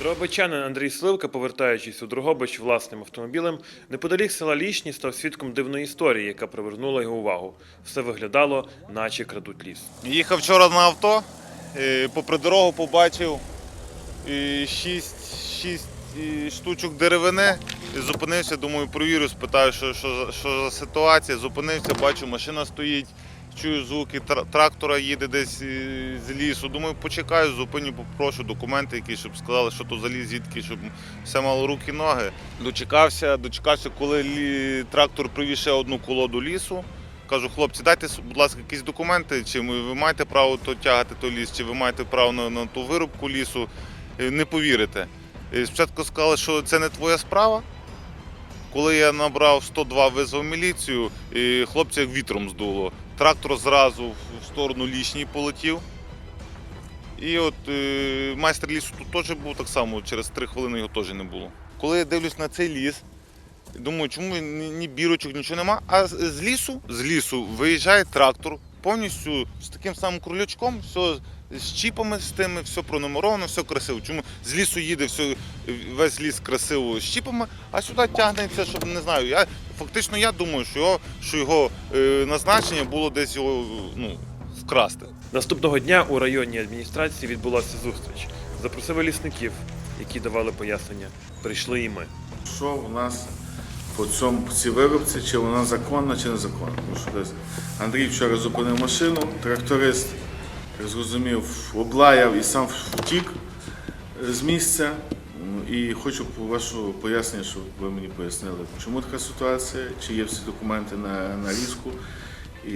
Дрогобичанин Андрій Сливка, повертаючись у Дрогобич власним автомобілем, неподалік села Лішні став свідком дивної історії, яка привернула його увагу. Все виглядало, наче крадуть ліс. Їхав вчора на авто, е, попри дорогу побачив е, шість, шість е, штучок деревини. Зупинився, думаю, провірю, спитаю, що, що, що за ситуація. Зупинився, бачу, машина стоїть, чую звуки трактора їде десь е, з лісу. Думаю, почекаю, зупиню, попрошу документи якісь, щоб сказали, що то за ліс, звідки, щоб все мало руки, ноги. Дочекався, дочекався, коли трактор привіз ще одну колоду лісу. Кажу, хлопці, дайте, будь ласка, якісь документи, чи ви маєте право то тягати той ліс, чи ви маєте право на, на ту вирубку лісу. Е, Не повірите. Е, Спочатку сказали, що це не твоя справа. Коли я набрав 102, визвав міліцію, і хлопця вітром здуло. Трактор зразу в сторону лішній полетів. І от е, майстер лісу тут теж був так само, через три хвилини його теж не було. Коли я дивлюсь на цей ліс, Думаю, чому ні, бірочок, нічого нема. А з лісу, з лісу виїжджає трактор повністю з таким самим кролячком, все з чіпами з тими, все пронумеровано, все красиво. Чому з лісу їде все, весь ліс красиво з чіпами, а сюди тягнеться, щоб не знаю. Я фактично я думаю, що його, що його е, назначення було десь його ну, вкрасти. Наступного дня у районній адміністрації відбулася зустріч. Запросили лісників, які давали пояснення. Прийшли і ми. що у нас по цьому по цій виробці, чи вона законна, чи незаконна. Тому що десь Андрій вчора зупинив машину, тракторист, зрозумів, облаяв і сам втік з місця. І хочу вашу пояснення, щоб ви мені пояснили, чому така ситуація, чи є всі документи на, на різку, і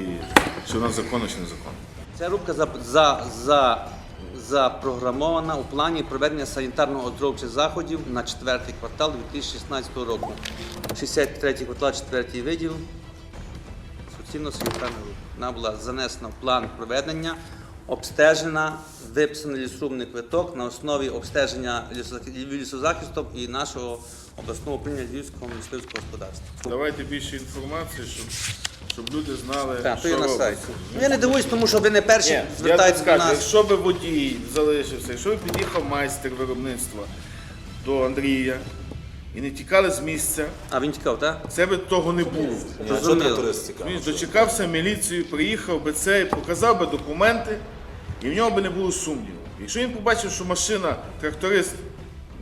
чи вона законна, чи незаконна. Ця рубка за, за, за, запрограмована у плані проведення санітарно-оздоровчих заходів на четвертий квартал 2016 року. 63 квартал, четвертий виділ. Суцільно санітарна. Вона була занесена в план проведення, обстежена, виписаний лісрубний квиток на основі обстеження лісозах- лісозахистом і нашого обласного управління Львівського мисливського господарства. Давайте більше інформації, щоб, щоб люди знали, Так, то що є на робиться. сайті. Ну, я не дивуюсь, тому що ви не перші Ні, я звертаєтесь до скажу, нас. якщо би водій залишився, якщо б під'їхав майстер виробництва до Андрія і не тікали з місця, А він тікав, так? це би того не було. Зрозуміло. Він дочекався міліцію, приїхав би це, показав би документи, і в нього би не було сумніву. Якщо він побачив, що машина, тракторист,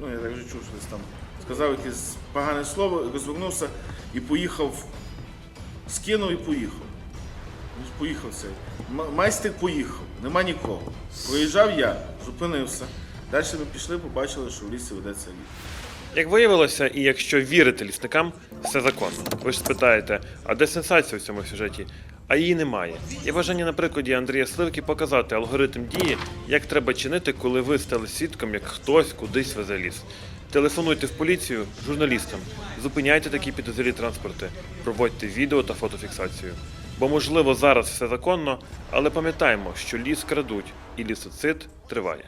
ну я так вже чув, що десь там сказав якесь погане слово, розвернувся і поїхав, скинув і поїхав. Поїхав цей. Майстер поїхав, нема нікого. Проїжджав я, зупинився. Далі ми пішли, побачили, що в лісі ведеться ліс. Як виявилося, і якщо вірити лісникам, все законно. Ви ж спитаєте, а де сенсація в цьому сюжеті? А її немає. Є бажання на прикладі Андрія Сливки показати алгоритм дії, як треба чинити, коли ви стали свідком, як хтось кудись везе ліс. Телефонуйте в поліцію журналістам, зупиняйте такі підозрілі транспорти, проводьте відео та фотофіксацію. Бо можливо зараз все законно, але пам'ятаємо, що ліс крадуть і лісоцид триває.